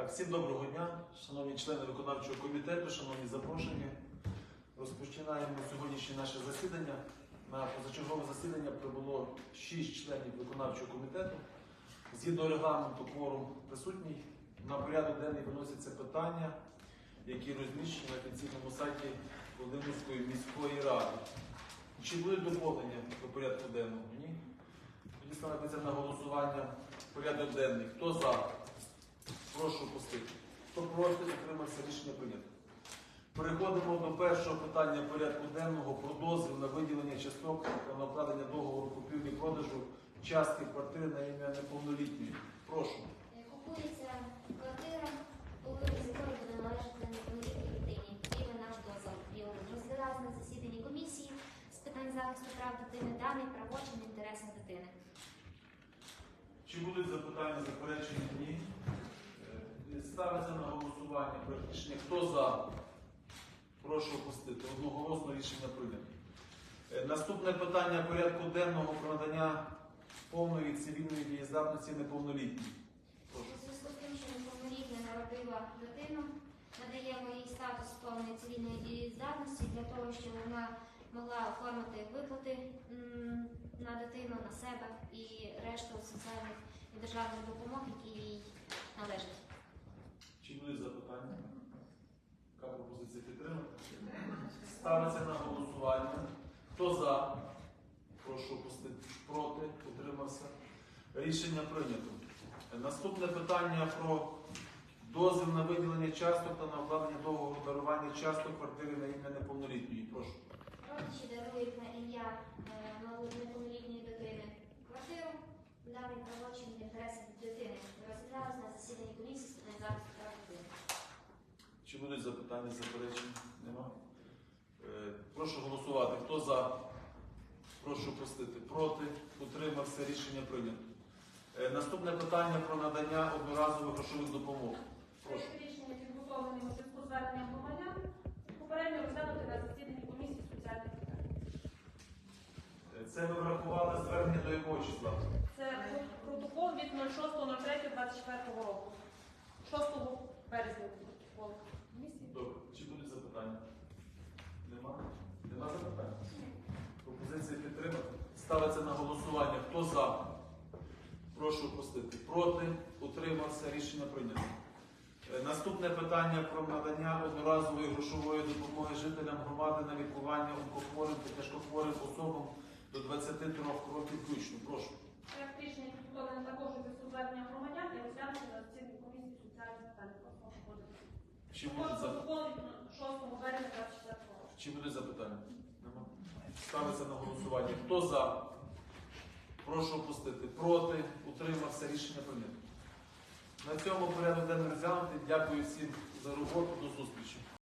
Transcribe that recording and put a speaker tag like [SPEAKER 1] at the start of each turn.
[SPEAKER 1] Так, всім доброго дня, шановні члени виконавчого комітету, шановні запрошені. Розпочинаємо сьогоднішнє наше засідання. На позачергове засідання прибуло 6 членів виконавчого комітету. Згідно регламенту, кворум присутній. На порядок денний виносяться питання, які розміщені на офіційному сайті Володимирської міської ради. Чи будуть доповнення до порядку денного? Ні. Тоді ставиться на голосування порядок денний. Хто за? Прошу пустити. Хто проти, утримався рішення прийнято. Переходимо до першого питання порядку денного про дозвіл на виділення часток та на укладення договору купівлі-продажу частки квартири на ім'я неповнолітньої. Прошу.
[SPEAKER 2] Купується квартира, з якої буде належати неповнолітній дитині. Ви наш дозвіл. Розглядали на засіданні комісії з питань захисту прав дитини, даний правочин в інтересах дитини.
[SPEAKER 1] Чи будуть запитання, заперечення? Ні. Ставиться на голосування проект рішення. Хто за? Прошу опустити. Одноголосно рішення прийнято. Е, Наступне питання порядку денного про надання повної цивільної дієздатності неповнолітній.
[SPEAKER 2] У зв'язку з тим, що неповнолітня народила дитину, надаємо їй статус повної цивільної дієздатності для того, щоб вона могла оформити виплати на дитину, на себе і решту соціальних і державних допомог, які їй належать.
[SPEAKER 1] Чи запитання? Яка пропозиція підтримати? Ставиться на голосування. Хто за? Прошу опустити. Проти? Утримався. Рішення прийнято. Наступне питання про дозвіл на виділення часток та на укладення договору дарування часток квартири на ім'я неповнолітньої. Прошу.
[SPEAKER 2] Родичі дарують на ім'я е, неповнолітньої дитини квартиру. Даний правочин в інтересах дитини розглядалось на засіданні комісії з питань захисту прав дитини.
[SPEAKER 1] Чи будуть запитання, заперечення? Нема? Е, Прошу голосувати. Хто за? Прошу пустити. Проти? Утримався. Рішення прийнято. Е, Наступне питання про надання одноразових грошових допомог. Прошу.
[SPEAKER 3] Рішення підготовлений у зв'язку з зверненням громадян. Попередньо розглянути на засіданні комісії соціальних питань.
[SPEAKER 1] Це ви врахували звернення до якого числа?
[SPEAKER 3] Це протокол від 06.03.24 року. 6 березня протокол комісії.
[SPEAKER 1] Добре. Чи будуть запитання? Нема? Нема запитань? Пропозиція підтримати. Ставиться на голосування. Хто за? Прошу опустити. Проти? Утримався. Рішення прийнято. Е, Наступне питання про надання одноразової грошової допомоги жителям громади на лікування онкохворим та тяжкохворим особам до 23 років включно. Прошу.
[SPEAKER 3] Рішення підготовлений також у зв'язку громадян і розглянути на засіданні комісії соціальних питань.
[SPEAKER 1] Чи будуть, за-
[SPEAKER 3] Протокол від 6 березня 24 року.
[SPEAKER 1] Чи будуть запитання? Нема. Ставиться на голосування. Хто за? Прошу опустити. Проти? Утримався. Рішення прийнято. На цьому порядок денний розглянути. Дякую всім за роботу. До зустрічі.